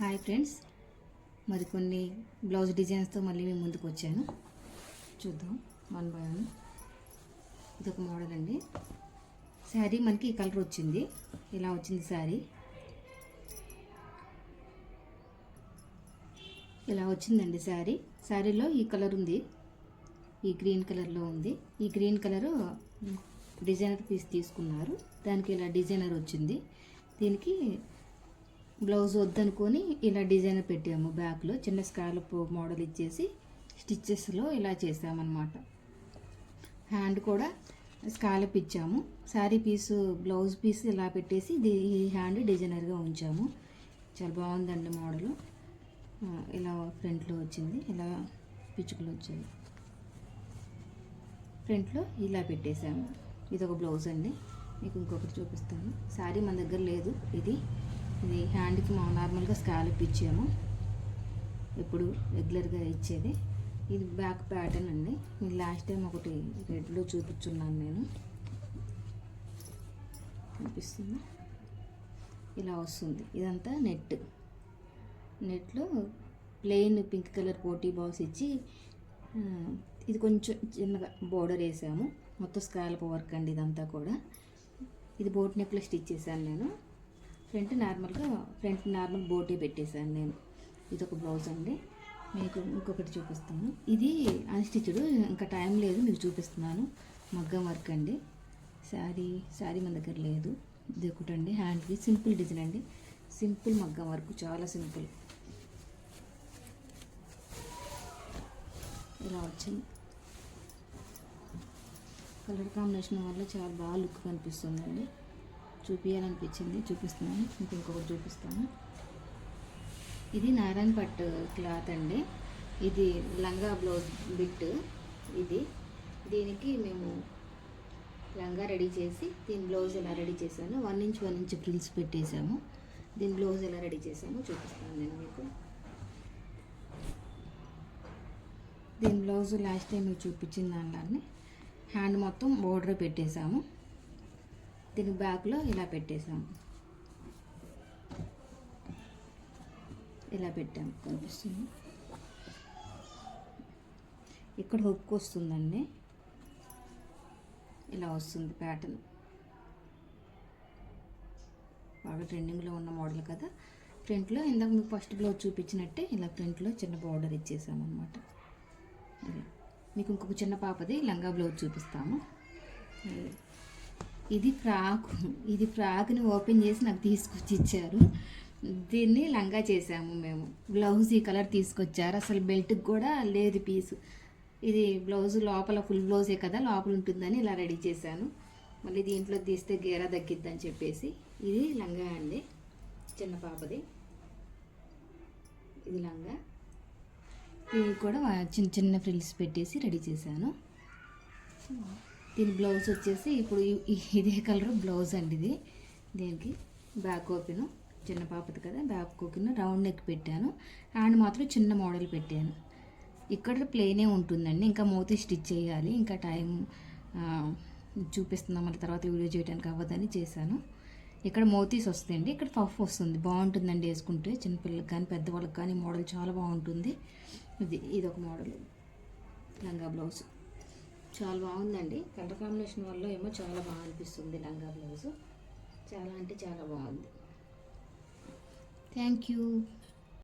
Hi friends. మరి కొన్ని blouse డిజైన్స్తో మళ్ళీ మేము ముందుకు వచ్చాను. చూద్దాం వన్ బై వన్. ఇదొక మోడల్ అండి. శారీ మనకి ఈ కలర్ వచ్చింది. ఇలా వచ్చింది శారీ. ఇలా వచ్చిందండి శారీ. శారీలో ఈ కలర్ ఉంది. ఈ గ్రీన్ కలర్లో ఉంది. ఈ గ్రీన్ కలరు డిజైనర్ పీస్ తీసుకున్నారు. దానికి ఇలా డిజైనర్ వచ్చింది. దీనికి బ్లౌజ్ వద్దనుకొని ఇలా డిజైన్ పెట్టాము బ్యాక్లో చిన్న స్కాలప్ మోడల్ ఇచ్చేసి స్టిచ్చెస్లో ఇలా చేసామన్నమాట. హ్యాండ్ కూడా స్కాలప్ ఇచ్చాము. శారీ పీసు బ్లౌజ్ పీస్ ఇలా పెట్టేసి ఈ హ్యాండ్ డిజైనర్గా ఉంచాము. చాలా బాగుందండి మోడల్. ఇలా ఫ్రంట్లో వచ్చింది ఇలా పిచ్చుకలు వచ్చాయి ఫ్రంట్లో ఇలా పెట్టేసాము. ఇది ఒక బ్లౌజ్ అండి. మీకు ఇంకొకటి చూపిస్తాను. శారీ మన దగ్గర లేదు. ఇది ఇది హ్యాండ్కి మా నార్మల్గా స్కాలప్ ఇచ్చాము. ఎప్పుడు రెగ్యులర్గా ఇచ్చేది. ఇది బ్యాక్ ప్యాటర్న్ అండి. మీకు లాస్ట్ టైం ఒకటి రెడ్లో చూపించున్నాను నేను. కనిపిస్తుంది? ఇలా వస్తుంది. ఇదంతా నెట్. నెట్లో ప్లెయిన్ పింక్ కలర్ పోటీ బాల్స్ ఇచ్చి ఇది కొంచెం చిన్నగా బోర్డర్ వేసాము. మొత్తం స్కాల్ప్ వర్క్ అండి ఇదంతా కూడా. ఇది బోట్ నెక్లో స్టిచ్ చేశాను నేను. ఫ్రంట్ నార్మల్గా ఫ్రంట్ నార్మల్ బోటే పెట్టేశాను నేను. ఇది ఒక బ్లౌజ్ అండి. మీకు ఇంకొకటి చూపిస్తాను. ఇది అన్స్టిచ్డ్ ఇంకా టైం లేదు మీకు చూపిస్తున్నాను. మగ్గం వర్క్ అండి. శారీ శారీ మన దగ్గర లేదు. ఇది ఒకటండి హ్యాండ్కి సింపుల్ డిజైన్ అండి. సింపుల్ మగ్గం వర్క్ చాలా సింపుల్. ఇలా వచ్చింది. కలర్ కాంబినేషన్ వల్ల చాలా బాగా లుక్ కనిపిస్తుందండి. చూపించాలనిపించింది చూపిస్తున్నాను. మీకు ఇంకొకటి చూపిస్తాను. ఇది నారాయణ పట్టు క్లాత్ అండి. ఇది లంగా బ్లౌజ్ బిట్ ఇది. దీనికి మేము లంగా రెడీ చేసి దీని బ్లౌజ్ ఎలా రెడీ చేశాను one inch one inch frills పెట్టేశాము. దీని బ్లౌజ్ ఎలా రెడీ చేశామో చూపిస్తాను నేను మీకు. దీని బ్లౌజ్ లాస్ట్ టైం మీకు చూపించిన దానిలానే హ్యాండ్ మొత్తం బోర్డర్ పెట్టేశాము. దీని బ్యాక్లో ఇలా పెట్టేశాము ఇలా పెట్టాం. కనిపిస్తుంది? ఇక్కడ హుక్ వస్తుందండి. ఇలా వస్తుంది ప్యాటర్న్. బాగా ట్రెండింగ్లో ఉన్న మోడల్ కదా. ఫ్రంట్లో ఇందాక మీకు ఫస్ట్ బ్లౌజ్ చూపించినట్టే ఇలా ఫ్రంట్లో చిన్న బార్డర్ ఇచ్చేసామన్నమాట. మీకు ఇంకొక చిన్న పాపది లంగా బ్లౌజ్ చూపిస్తాము. ఇది ఫ్రాక్. ఇది ఫ్రాక్ని ఓపెన్ చేసి నాకు తీసుకొచ్చి ఇచ్చారు దీన్ని లంగా చేసాము మేము. బ్లౌజ్ ఈ కలర్ తీసుకొచ్చారు. అసలు బెల్ట్కి కూడా లేదు పీసు. ఇది బ్లౌజ్ లోపల ఫుల్ బ్లౌజే కదా లోపల ఉంటుందని ఇలా రెడీ చేశాను. మళ్ళీ దీంట్లో తీస్తే గేరా తగ్గిద్దని చెప్పేసి ఇది లంగా అండి చిన్న పాపది. ఇది లంగా. ఇవి కూడా చిన్న చిన్న ఫ్రిల్స్ పెట్టేసి రెడీ చేశాను. దీని బ్లౌజ్ వచ్చేసి ఇప్పుడు ఇదే కలర్ బ్లౌజ్ అండి ఇది. దీనికి బ్యాక్ ఓపెన్ చిన్న పాపది కదా బ్యాక్ ఓపెన్ రౌండ్ నెక్ పెట్టాను. హ్యాండ్ మాత్రం చిన్న మోడల్ పెట్టాను. ఇక్కడ ప్లేనే ఉంటుందండి. ఇంకా మూతి స్టిచ్ చేయాలి. ఇంకా టైం చూపిస్తున్నాం. మళ్ళీ తర్వాత వీడియో చేయడానికి అవ్వదని చేశాను. ఇక్కడ మోతీస్ వస్తాయండి. ఇక్కడ పఫ్ వస్తుంది. బాగుంటుందండి వేసుకుంటే. చిన్నపిల్లలకి కానీ పెద్దవాళ్ళకి కానీ మోడల్ చాలా బాగుంటుంది. ఇది ఇది ఒక మోడల్. లంగా బ్లౌజ్. చాలా బాగుందండి. కలర్ కాంబినేషన్ వల్ల ఏమో చాలా బాగా అనిపిస్తుంది లంగా బ్లౌజ్ చాలా అంటే చాలా బాగుంది. Thank you.